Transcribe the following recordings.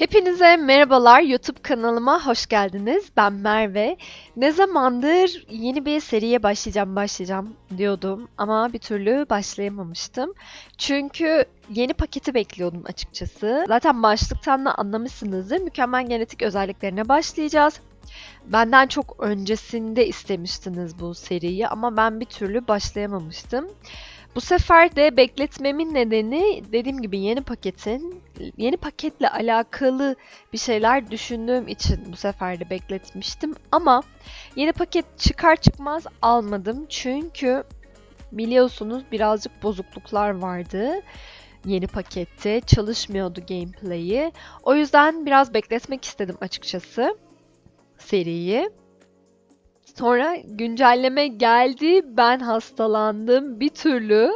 Hepinize merhabalar YouTube kanalıma hoş geldiniz. Ben Merve. Ne zamandır yeni bir seriye başlayacağım başlayacağım diyordum ama bir türlü başlayamamıştım. Çünkü yeni paketi bekliyordum açıkçası. Zaten başlıktan da anlamışsınızdır. Mükemmel genetik özelliklerine başlayacağız. Benden çok öncesinde istemiştiniz bu seriyi ama ben bir türlü başlayamamıştım. Bu sefer de bekletmemin nedeni dediğim gibi yeni paketin yeni paketle alakalı bir şeyler düşündüğüm için bu sefer de bekletmiştim. Ama yeni paket çıkar çıkmaz almadım. Çünkü biliyorsunuz birazcık bozukluklar vardı yeni pakette. Çalışmıyordu gameplay'i. O yüzden biraz bekletmek istedim açıkçası seriyi. Sonra güncelleme geldi. Ben hastalandım. Bir türlü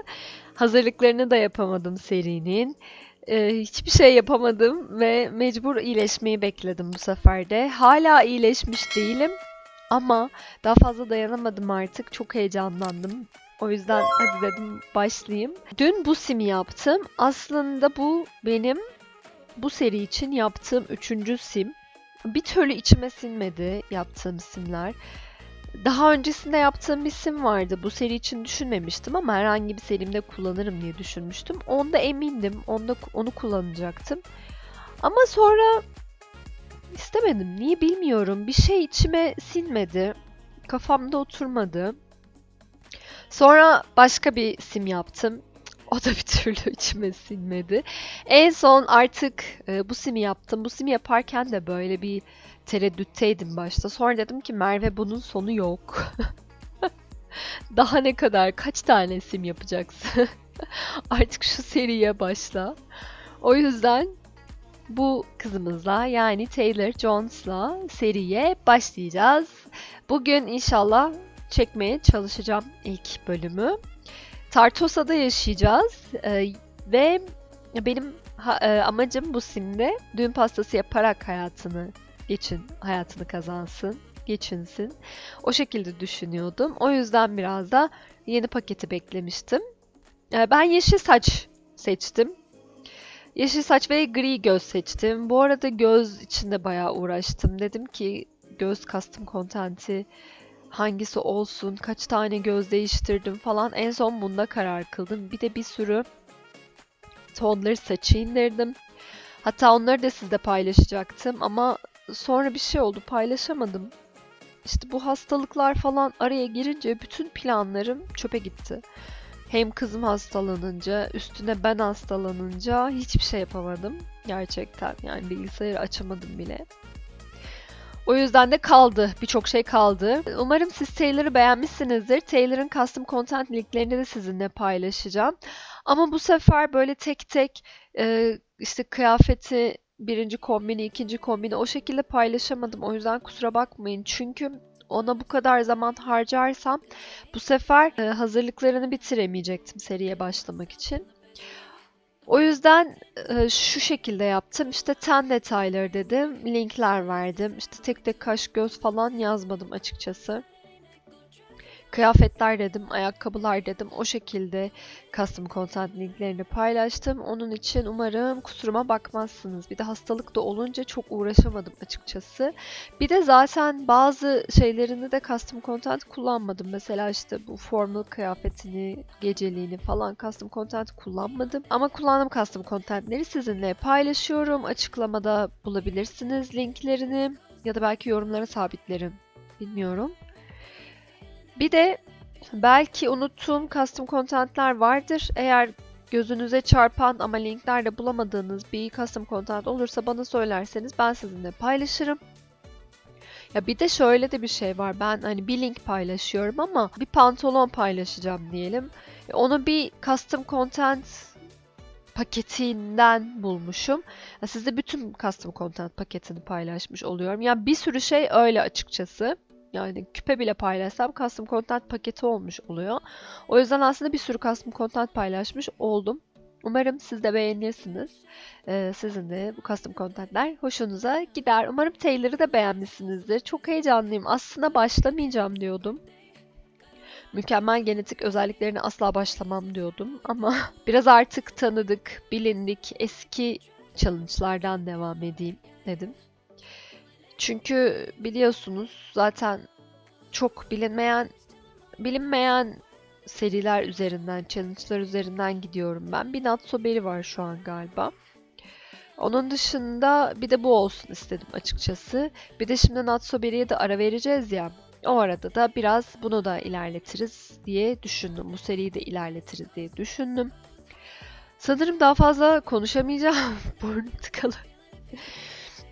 hazırlıklarını da yapamadım serinin. Ee, hiçbir şey yapamadım ve mecbur iyileşmeyi bekledim bu sefer de. Hala iyileşmiş değilim ama daha fazla dayanamadım artık. Çok heyecanlandım. O yüzden hadi dedim başlayayım. Dün bu simi yaptım. Aslında bu benim bu seri için yaptığım üçüncü sim. Bir türlü içime sinmedi yaptığım simler. Daha öncesinde yaptığım bir sim vardı. Bu seri için düşünmemiştim ama herhangi bir serimde kullanırım diye düşünmüştüm. Onda emindim. Onda onu kullanacaktım. Ama sonra istemedim. Niye bilmiyorum. Bir şey içime sinmedi. Kafamda oturmadı. Sonra başka bir sim yaptım. O da bir türlü içime sinmedi. En son artık e, bu simi yaptım. Bu simi yaparken de böyle bir tereddütteydim başta. Sonra dedim ki Merve bunun sonu yok. Daha ne kadar kaç tane sim yapacaksın? Artık şu seriye başla. O yüzden bu kızımızla yani Taylor Jones'la seriye başlayacağız. Bugün inşallah çekmeye çalışacağım ilk bölümü. Tartosa'da yaşayacağız ee, ve benim ha, e, amacım bu simde düğün pastası yaparak hayatını geçin, hayatını kazansın, geçinsin. O şekilde düşünüyordum. O yüzden biraz da yeni paketi beklemiştim. Ee, ben yeşil saç seçtim. Yeşil saç ve gri göz seçtim. Bu arada göz içinde bayağı uğraştım. Dedim ki göz custom content'i hangisi olsun, kaç tane göz değiştirdim falan. En son bunda karar kıldım. Bir de bir sürü tonları saçı indirdim. Hatta onları da sizle paylaşacaktım ama sonra bir şey oldu paylaşamadım. İşte bu hastalıklar falan araya girince bütün planlarım çöpe gitti. Hem kızım hastalanınca, üstüne ben hastalanınca hiçbir şey yapamadım. Gerçekten yani bilgisayarı açamadım bile. O yüzden de kaldı. Birçok şey kaldı. Umarım siz Taylor'ı beğenmişsinizdir. Taylor'ın custom content linklerini de sizinle paylaşacağım. Ama bu sefer böyle tek tek e, işte kıyafeti birinci kombini, ikinci kombini o şekilde paylaşamadım. O yüzden kusura bakmayın. Çünkü ona bu kadar zaman harcarsam bu sefer e, hazırlıklarını bitiremeyecektim seriye başlamak için. O yüzden e, şu şekilde yaptım. İşte ten detayları dedim. Linkler verdim. İşte tek tek kaş göz falan yazmadım açıkçası. Kıyafetler dedim, ayakkabılar dedim. O şekilde custom content linklerini paylaştım. Onun için umarım kusuruma bakmazsınız. Bir de hastalık da olunca çok uğraşamadım açıkçası. Bir de zaten bazı şeylerini de custom content kullanmadım. Mesela işte bu formal kıyafetini, geceliğini falan custom content kullanmadım. Ama kullandığım custom contentleri sizinle paylaşıyorum. Açıklamada bulabilirsiniz linklerini ya da belki yorumlara sabitlerim. Bilmiyorum. Bir de belki unuttuğum custom contentler vardır. Eğer gözünüze çarpan ama linklerde bulamadığınız bir custom content olursa bana söylerseniz ben sizinle paylaşırım. Ya bir de şöyle de bir şey var. Ben hani bir link paylaşıyorum ama bir pantolon paylaşacağım diyelim. Onu bir custom content paketinden bulmuşum. Ya sizde bütün custom content paketini paylaşmış oluyorum. Yani bir sürü şey öyle açıkçası. Yani küpe bile paylaşsam custom content paketi olmuş oluyor. O yüzden aslında bir sürü custom content paylaşmış oldum. Umarım siz de beğenirsiniz. Ee, sizin de bu custom contentler hoşunuza gider. Umarım Taylor'ı da beğenmişsinizdir. Çok heyecanlıyım. Aslında başlamayacağım diyordum. Mükemmel genetik özelliklerini asla başlamam diyordum ama biraz artık tanıdık, bilindik, eski challenge'lardan devam edeyim dedim. Çünkü biliyorsunuz zaten çok bilinmeyen bilinmeyen seriler üzerinden, challenge'lar üzerinden gidiyorum ben. Bir Natso Berry var şu an galiba. Onun dışında bir de bu olsun istedim açıkçası. Bir de şimdi Natso Berry'e de ara vereceğiz ya. O arada da biraz bunu da ilerletiriz diye düşündüm. Bu seriyi de ilerletiriz diye düşündüm. Sanırım daha fazla konuşamayacağım. Burnum tıkalı.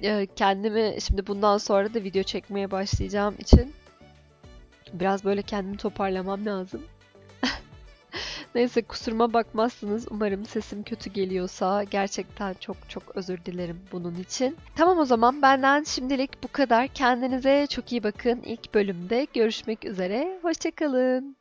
Eee, Kendimi şimdi bundan sonra da video çekmeye başlayacağım için biraz böyle kendimi toparlamam lazım. Neyse kusuruma bakmazsınız. Umarım sesim kötü geliyorsa gerçekten çok çok özür dilerim bunun için. Tamam o zaman benden şimdilik bu kadar. Kendinize çok iyi bakın. İlk bölümde görüşmek üzere. Hoşçakalın.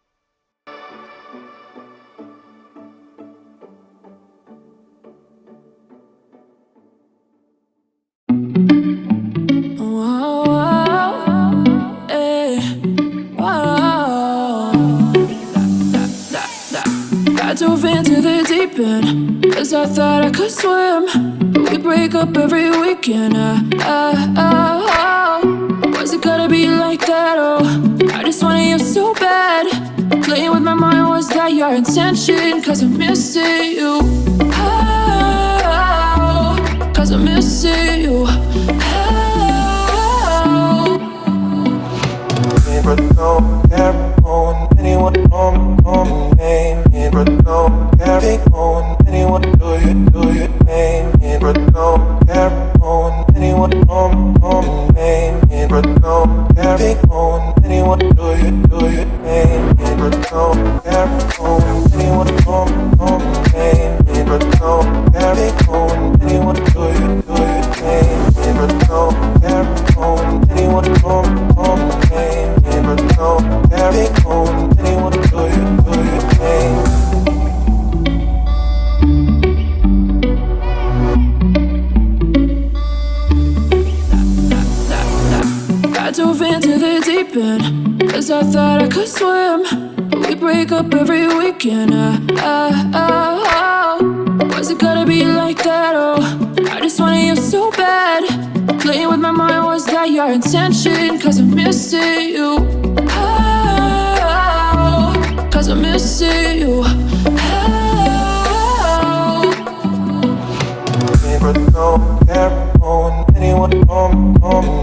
I dove into the deep end, cause I thought I could swim. We break up every weekend. Uh, uh, uh, oh. Was it gonna be like that? Oh, I just wanted you so bad. Playing with my mind, was that your intention? Cause I'm missing you. Oh, cause I'm missing you. Oh. Don't care on anyone on on name ain't going I dove into the deep end, cause I thought I could swim. But we break up every weekend. Uh, uh, uh, oh. Was it gonna be like that? Oh, I just wanted you so bad. Playing with my mind, was that your intention? Cause I'm missing you. Oh, cause I'm missing you. Oh, But don't care anyone on on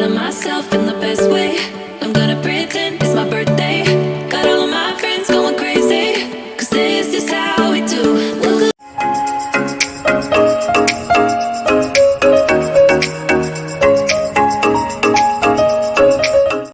feeling myself in the best